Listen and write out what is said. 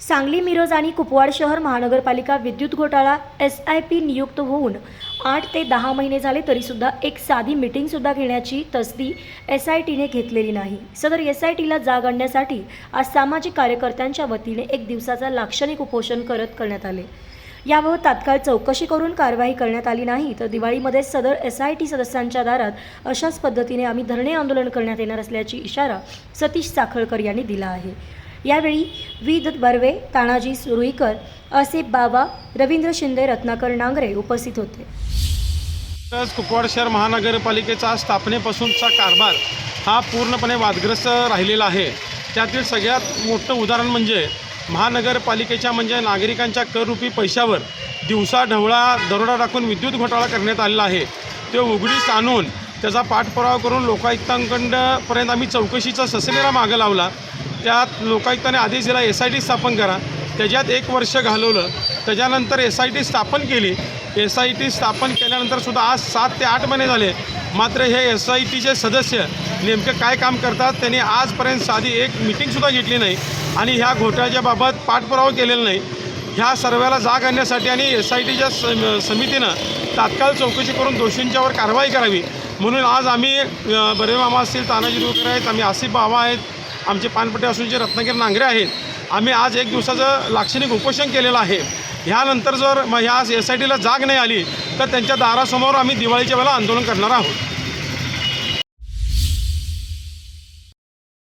सांगली मिरज आणि कुपवाड शहर महानगरपालिका विद्युत घोटाळा एस आय पी नियुक्त होऊन आठ ते दहा महिने झाले तरीसुद्धा एक साधी मिटिंगसुद्धा घेण्याची तसदी एस आय टीने घेतलेली नाही. सदर एस आय टीला जाग आणण्यासाठी आज सामाजिक कार्यकर्त्यांच्या वतीने एक दिवसाचा लाक्षणिक उपोषण करत करण्यात आले. याबाबत तात्काळ चौकशी करून कारवाई करण्यात आली नाही तर दिवाळीमध्ये सदर एस आय टी सदस्यांच्या दारात अशाच पद्धतीने आम्ही धरणे आंदोलन करण्यात येणार असल्याची इशारा सतीश साखळकर यांनी दिला आहे. यावेळी वि दत्त बर्वे तानाजी सुरुईकर असे बाबा रवींद्र शिंदे रत्नाकर नांगरे उपस्थित होते. आज कुपवाड शहर महानगरपालिकेचा स्थापनेपासूनचा कारभार हा पूर्णपणे वादग्रस्त राहिलेला आहे. त्यातील सगळ्यात मोठं उदाहरण म्हणजे महानगरपालिकेच्या म्हणजे नागरिकांच्या कररूपी पैशावर दिवसा ढवळा दरोडा टाकून विद्युत घोटाळा करण्यात आलेला आहे. तो उघडीस आणून त्याचा पाठपुरावा करून लोकायुक्तांकडपर्यंत आम्ही चौकशीचा ससेनेरा मागं लावला. त्यात लोकायुक्ताने आदेश दिला एस आय टी स्थापन करा. त्याच्यात एक वर्ष घालवलं. त्याच्यानंतर एस आय टी स्थापन केली. एस आय टी स्थापन केल्यानंतरसुद्धा आज सात ते आठ महिने झाले. मात्र हे एस आय टीचे सदस्य नेमकं काय काम करतात त्यांनी आजपर्यंत साधी एक मिटिंगसुद्धा घेतली नाही. आणि ह्या घोटाळ्याच्या बाबत पाठपुरावा केलेला नाही. ह्या सर्वाला जाग आणण्यासाठी आणि एस आय टीच्या सम समितीनं तात्काळ चौकशी करून दोषींच्यावर कारवाई करावी. म्हणून आज आम्ही बरे मामा असतील तानाजी रुकर आहेत आम्ही आसिफ बाबा आहेत आमचे पानपट्टे असूनचे रत्नागिरी नांगरे आहेत आम्ही आज एक दिवसाचं लाक्षणिक उपोषण केलेलं आहे. ह्यानंतर जर मग ह्या एस आय टीला जाग नाही आली तर त्यांच्या दारासमोर आम्ही दिवाळीच्या वेळेला आंदोलन करणार आहोत.